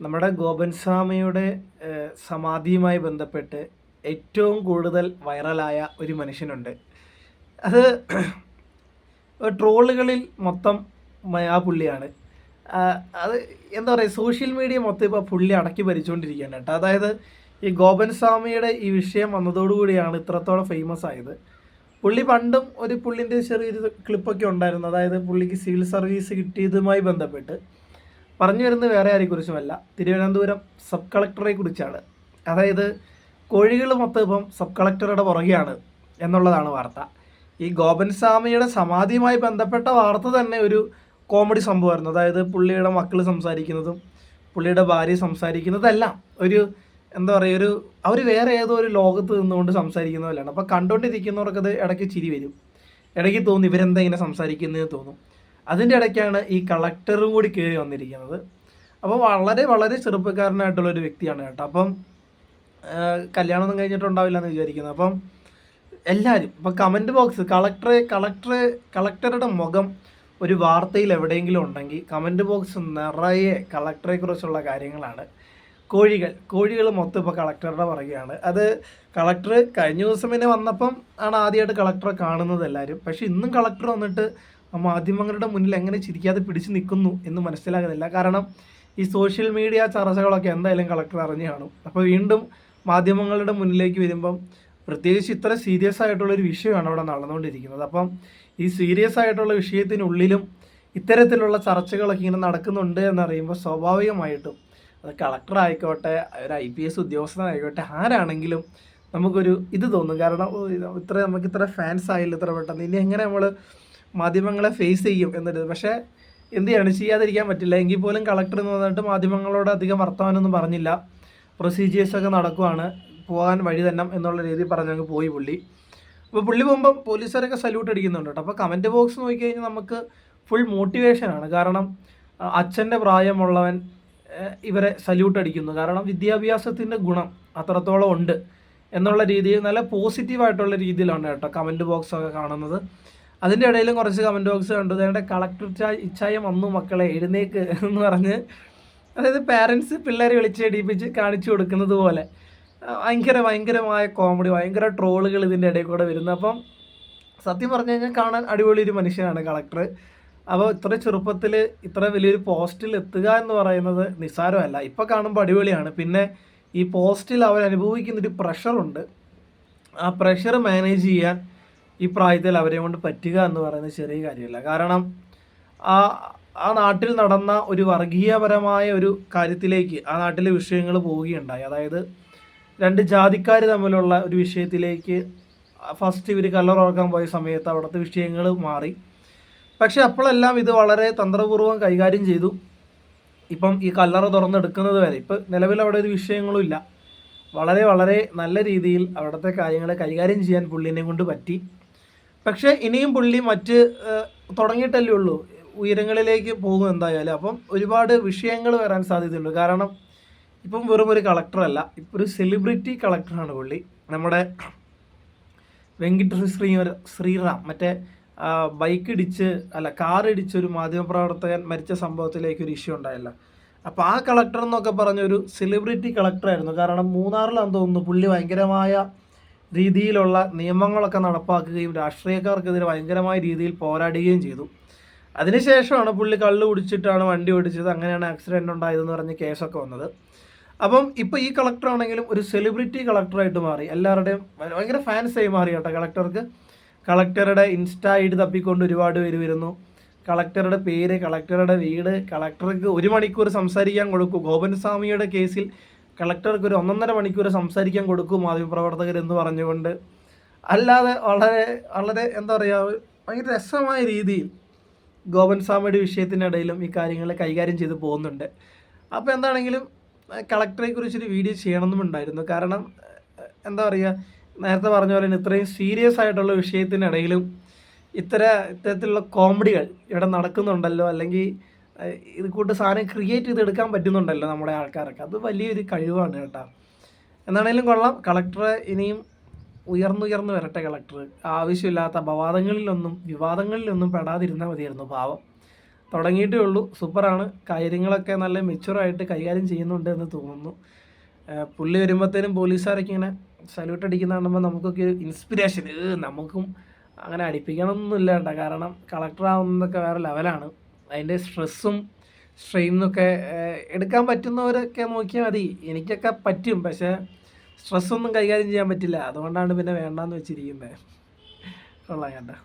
നമ്മുടെ ഗോപൻ സ്വാമിയുടെ സമാധിയുമായി ബന്ധപ്പെട്ട് ഏറ്റവും കൂടുതൽ വൈറലായ ഒരു മനുഷ്യനുണ്ട്. അത് ട്രോളുകളിൽ മൊത്തം ആ പുള്ളിയാണ്. അത് എന്താ പറയുക സോഷ്യൽ മീഡിയ മൊത്തം ഇപ്പോൾ പുള്ളി അടക്കി ഭരിച്ചുകൊണ്ടിരിക്കുകയാണ് കേട്ടോ. അതായത് ഈ ഗോപൻ സ്വാമിയുടെ ഈ വിഷയം വന്നതോടുകൂടിയാണ് ഇത്രത്തോളം ഫേമസ് ആയത്. പുള്ളി പണ്ടും ഒരു പുള്ളിന്റെ ചെറിയൊരു ക്ലിപ്പൊക്കെ ഉണ്ടായിരുന്നു. അതായത് പുള്ളിക്ക് സിവിൽ സർവീസ് കിട്ടിയതുമായി ബന്ധപ്പെട്ട് പറഞ്ഞു വരുന്നത് വേറെ ആരെക്കുറിച്ചുമല്ല. തിരുവനന്തപുരം സബ് കളക്ടറെ കുറിച്ചാണ്. അതായത് കോഴികൾ മൊത്തം ഇപ്പം സബ് കളക്ടറുടെ പുറകെയാണ് എന്നുള്ളതാണ് വാർത്ത. ഈ ഗോപൻ സ്വാമിയുടെ സമാധിയുമായി ബന്ധപ്പെട്ട വാർത്ത തന്നെ ഒരു കോമഡി സംഭവമായിരുന്നു. അതായത് പുള്ളിയുടെ മക്കൾ സംസാരിക്കുന്നതും പുള്ളിയുടെ ഭാര്യ സംസാരിക്കുന്നതെല്ലാം ഒരു എന്താ പറയുക ഒരു അവർ വേറെ ഏതോ ഒരു ലോകത്ത് നിന്നുകൊണ്ട് സംസാരിക്കുന്ന പോലെയാണ് അപ്പോൾ കണ്ടുകൊണ്ടിരിക്കുന്നവർക്കത് ഇടയ്ക്ക് ചിരി വരും. ഇടയ്ക്ക് തോന്നും ഇവരെന്താ ഇങ്ങനെ സംസാരിക്കുന്നതെന്ന്? തോന്നും. അതിന്റെ ഇടയ്ക്കാണ് ഈ കളക്ടറും കൂടി കയറി വന്നിരിക്കുന്നത്. അപ്പോൾ വളരെ വളരെ ചെറുപ്പക്കാരനായിട്ടുള്ള ഒരു വ്യക്തിയാണ് കേട്ടോ. അപ്പം കല്യാണമൊന്നും കഴിഞ്ഞിട്ടുണ്ടാവില്ല എന്ന് വിചാരിക്കുന്നത് അപ്പം എല്ലാവരും ഇപ്പം കമന്റ് ബോക്സ് കളക്ടറെ കളക്ടറെ കളക്ടറുടെ മുഖം ഒരു വാർത്തയിൽ എവിടെയെങ്കിലും ഉണ്ടെങ്കിൽ കമന്റ് ബോക്സ് നിറയെ കളക്ടറെ കുറിച്ചുള്ള കാര്യങ്ങളാണ്. കോഴികൾ കോഴികൾ മൊത്തം ഇപ്പോൾ കളക്ടറുടെ പറയുകയാണ്. അത് കളക്ടർ കഴിഞ്ഞ ദിവസം പിന്നെ വന്നപ്പം ആണ് ആദ്യമായിട്ട് കളക്ടറെ കാണുന്നത് എല്ലാവരും. പക്ഷേ ഇന്നും കളക്ടർ വന്നിട്ട് മാധ്യമങ്ങളുടെ മുന്നിൽ എങ്ങനെ ചിരിക്കാതെ പിടിച്ചു നിൽക്കുന്നു എന്ന് മനസ്സിലാകുന്നില്ല. കാരണം ഈ സോഷ്യൽ മീഡിയ ചർച്ചകളൊക്കെ എന്തായാലും കളക്ടർ അറിഞ്ഞു കാണും. അപ്പോൾ വീണ്ടും മാധ്യമങ്ങളുടെ മുന്നിലേക്ക് വരുമ്പം പ്രത്യേകിച്ച് ഇത്ര സീരിയസ് ആയിട്ടുള്ള ഒരു വിഷയമാണ് അവിടെ നടന്നുകൊണ്ടിരിക്കുന്നത്. അപ്പം ഈ സീരിയസ് ആയിട്ടുള്ള വിഷയത്തിനുള്ളിലും ഇത്തരത്തിലുള്ള ചർച്ചകളൊക്കെ ഇങ്ങനെ നടക്കുന്നുണ്ട് എന്നറിയുമ്പോൾ സ്വാഭാവികമായിട്ടും അത് കളക്ടർ ആയിക്കോട്ടെ ഒരു ഐ പി എസ് ഉദ്യോഗസ്ഥനായിക്കോട്ടെ ആരാണെങ്കിലും നമുക്കൊരു ഇത് തോന്നും. കാരണം ഇത്ര നമുക്ക് ഇത്ര ഫാൻസ് ആയില്ല ഇത്ര പെട്ടെന്ന്. ഇനി എങ്ങനെ നമ്മൾ മാധ്യമങ്ങളെ ഫേസ് ചെയ്യും എന്നുള്ളത്. പക്ഷേ എന്ത് ചെയ്യാണ്? ചെയ്യാതിരിക്കാൻ പറ്റില്ല. എങ്കിൽ പോലും കളക്ടർ എന്ന് പറഞ്ഞിട്ട് മാധ്യമങ്ങളോട് അധികം വർത്തമാനമൊന്നും പറഞ്ഞില്ല. പ്രൊസീജിയേഴ്സൊക്കെ നടക്കുവാണ്. പോകാൻ വഴി തന്നെ എന്നുള്ള രീതിയിൽ പറഞ്ഞങ്ങ് പോയി പുള്ളി. അപ്പോൾ പുള്ളി പോകുമ്പം പോലീസുകാരൊക്കെ സല്യൂട്ട് അടിക്കുന്നുണ്ട് കേട്ടോ. അപ്പോൾ കമന്റ് ബോക്സ് നോക്കിക്കഴിഞ്ഞാൽ നമുക്ക് ഫുൾ മോട്ടിവേഷനാണ് കാരണം അച്ഛന്റെ പ്രായമുള്ളവൻ ഇവരെ സല്യൂട്ട് അടിക്കുന്നു. കാരണം വിദ്യാഭ്യാസത്തിന്റെ ഗുണം അത്രത്തോളം ഉണ്ട് എന്നുള്ള രീതിയിൽ നല്ല പോസിറ്റീവായിട്ടുള്ള രീതിയിലാണ് കേട്ടോ കമന്റ് ബോക്സൊക്കെ കാണുന്നത്. അതിന്റെ ഇടയിലും കുറച്ച് കമന്റ് ബോക്സ് കണ്ടു. അതിന്റെ കളക്ടർ ഇച്ഛായം വന്നു മക്കളെ എഴുന്നേക്ക് എന്ന് പറഞ്ഞ്. അതായത് പാരൻസ് പിള്ളേരെ വിളിച്ച് എടിപ്പിച്ച് കാണിച്ചു കൊടുക്കുന്നത് പോലെ. ഭയങ്കര ഭയങ്കരമായ കോമഡി ഭയങ്കര ട്രോളുകൾ ഇതിന്റെ ഇടയിൽ കൂടെ വരുന്നു. അപ്പം സത്യം പറഞ്ഞു കഴിഞ്ഞാൽ കാണാൻ അടിപൊളി ഒരു മനുഷ്യനാണ് കളക്ടർ അപ്പോൾ ഇത്ര ചെറുപ്പത്തിൽ ഇത്ര വലിയൊരു പോസ്റ്റിൽ എത്തുക എന്ന് പറയുന്നത് നിസ്സാരമല്ല. ഇപ്പോൾ കാണുമ്പോൾ അടിപൊളിയാണ്. പിന്നെ ഈ പോസ്റ്റിൽ അവർ അനുഭവിക്കുന്നൊരു പ്രഷറുണ്ട് ആ പ്രഷർ മാനേജ് ചെയ്യാൻ ഈ പ്രായത്തിൽ അവരെ കൊണ്ട് പറ്റുക എന്ന് പറയുന്നത് ചെറിയ കാര്യമല്ല. കാരണം ആ ആ നാട്ടിൽ നടന്ന ഒരു വർഗീയപരമായ ഒരു കാര്യത്തിലേക്ക് ആ നാട്ടിലെ വിഷയങ്ങൾ പോവുകയുണ്ടായി. അതായത് രണ്ട് ജാതിക്കാർ തമ്മിലുള്ള ഒരു വിഷയത്തിലേക്ക് ഫസ്റ്റ് ഇവർ കല്ലറുറക്കാൻ പോയ സമയത്ത് അവിടുത്തെ വിഷയങ്ങൾ മാറി. പക്ഷെ അപ്പോഴെല്ലാം ഇത് വളരെ തന്ത്രപൂർവം കൈകാര്യം ചെയ്തു. ഇപ്പം ഈ കല്ലറ തുറന്നെടുക്കുന്നത് വരെ ഇപ്പം നിലവിൽ അവിടെ ഒരു വിഷയങ്ങളും ഇല്ല. വളരെ വളരെ നല്ല രീതിയിൽ അവിടുത്തെ കാര്യങ്ങളെ കൈകാര്യം ചെയ്യാൻ പുള്ളിനെ കൊണ്ട് പറ്റി. പക്ഷേ ഇനിയും പുള്ളി മറ്റ് തുടങ്ങിയിട്ടല്ലേ ഉള്ളൂ. ഉയരങ്ങളിലേക്ക് പോകും എന്തായാലും. അപ്പം ഒരുപാട് വിഷയങ്ങൾ വരാൻ സാധ്യതയുണ്ട്. കാരണം ഇപ്പം വെറും ഒരു കളക്ടറല്ല ഇപ്പം ഒരു സെലിബ്രിറ്റി കളക്ടറാണ് പുള്ളി. നമ്മുടെ വെങ്കിട്ടശ്രീ ശ്രീ ശ്രീറാം. മറ്റേ ബൈക്ക് ഇടിച്ച് അല്ല കാർ ഇടിച്ച് ഒരു മാധ്യമപ്രവർത്തകൻ മരിച്ച സംഭവത്തിലേക്ക് ഒരു ഇഷ്യൂ ഉണ്ടായില്ല. അപ്പോൾ ആ കളക്ടർ എന്നൊക്കെ പറഞ്ഞൊരു സെലിബ്രിറ്റി കളക്ടറായിരുന്നു കാരണം മൂന്നാറിലാന്ന് തോന്നുന്നു പുള്ളി ഭയങ്കരമായ രീതിയിലുള്ള നിയമങ്ങളൊക്കെ നടപ്പാക്കുകയും രാഷ്ട്രീയക്കാർക്കെതിരെ ഭയങ്കരമായ രീതിയിൽ പോരാടുകയും ചെയ്തു. അതിനുശേഷമാണ് പുള്ളി കള്ള് കുടിച്ചിട്ടാണ് വണ്ടി ഓടിച്ചത്. അങ്ങനെയാണ് ആക്സിഡന്റ് ഉണ്ടായതെന്ന് പറഞ്ഞ് കേസൊക്കെ വന്നത്. അപ്പം ഇപ്പോൾ ഈ കളക്ടർ ആണെങ്കിലും ഒരു സെലിബ്രിറ്റി കളക്ടറായിട്ട് മാറി. എല്ലാവരുടെയും ഭയ- ഭയങ്കര ഫാൻസായി മാറി കേട്ടോ കളക്ടർക്ക് കളക്ടറുടെ ഇൻസ്റ്റാ ഐ ഡി തപ്പിക്കൊണ്ട് ഒരുപാട് പേര് വരുന്നു. കളക്ടറുടെ പേര് കളക്ടറുടെ വീട് കളക്ടർക്ക് ഒരു മണിക്കൂർ സംസാരിക്കാൻ കൊടുക്കും. ഗോപൻസ്വാമിയുടെ കേസിൽ കളക്ടർക്ക് ഒരു ഒന്നൊന്നര മണിക്കൂർ സംസാരിക്കാൻ കൊടുക്കും മാധ്യമപ്രവർത്തകർ എന്ന് പറഞ്ഞുകൊണ്ട്. അല്ലാതെ വളരെ വളരെ എന്താ പറയുക ഭയങ്കര രസമായ രീതിയിൽ ഗോപൻ സ്വാമിയുടെ വിഷയത്തിനിടയിലും ഈ കാര്യങ്ങൾ കൈകാര്യം ചെയ്ത് പോകുന്നുണ്ട്. അപ്പോൾ എന്താണെങ്കിലും കളക്ടറെ കുറിച്ചൊരു വീഡിയോ ചെയ്യണമെന്നുണ്ടായിരുന്നു കാരണം എന്താ പറയുക നേരത്തെ പറഞ്ഞ പോലെ തന്നെ ഇത്രയും സീരിയസ് ആയിട്ടുള്ള വിഷയത്തിനിടയിലും ഇത്തര ഇത്തരത്തിലുള്ള കോമഡികൾ ഇവിടെ നടക്കുന്നുണ്ടല്ലോ. അല്ലെങ്കിൽ ഇത് കൂട്ട് സാധനം ക്രിയേറ്റ് ചെയ്തെടുക്കാൻ പറ്റുന്നുണ്ടല്ലോ നമ്മുടെ ആൾക്കാരൊക്കെ. അത് വലിയൊരു കഴിവാണ് കേട്ടോ. എന്നാണേലും കൊള്ളാം. കളക്ടറെ ഇനിയും ഉയർന്നുയർന്നു വരട്ടെ കളക്ടർ ആവശ്യമില്ലാത്ത അപവാദങ്ങളിലൊന്നും വിവാദങ്ങളിലൊന്നും പെടാതിരുന്നാൽ മതിയായിരുന്നു പാവം. തുടങ്ങിയിട്ടേ ഉള്ളൂ. സൂപ്പറാണ്. കാര്യങ്ങളൊക്കെ നല്ല മെച്ചുവറായിട്ട് കൈകാര്യം ചെയ്യുന്നുണ്ട് എന്ന് തോന്നുന്നു. പുള്ളി വരുമ്പോഴത്തേനും പോലീസുകാരൊക്കെ ഇങ്ങനെ സല്യൂട്ട് അടിക്കുന്ന നമുക്കൊക്കെ ഒരു ഇൻസ്പിരേഷൻ നമുക്കും അങ്ങനെ അടിപ്പിക്കണമെന്നൊന്നുമില്ല കേട്ടോ. കാരണം കളക്ടർ ആവുന്നതൊക്കെ വേറെ ലെവലാണ് അതിന്റെ സ്ട്രെസ്സും സ്ട്രെയിനൊക്കെ എടുക്കാൻ പറ്റുന്നവരൊക്കെ നോക്കിയാൽ മതി. എനിക്കൊക്കെ പറ്റും പക്ഷേ സ്ട്രെസ്സൊന്നും കൈകാര്യം ചെയ്യാൻ പറ്റില്ല. അതുകൊണ്ടാണ് പിന്നെ വേണ്ടാന്ന് വെച്ചിരിക്കുന്നത് കൊള്ളാം കേട്ടോ.